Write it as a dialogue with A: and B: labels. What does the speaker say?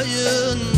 A: Sayın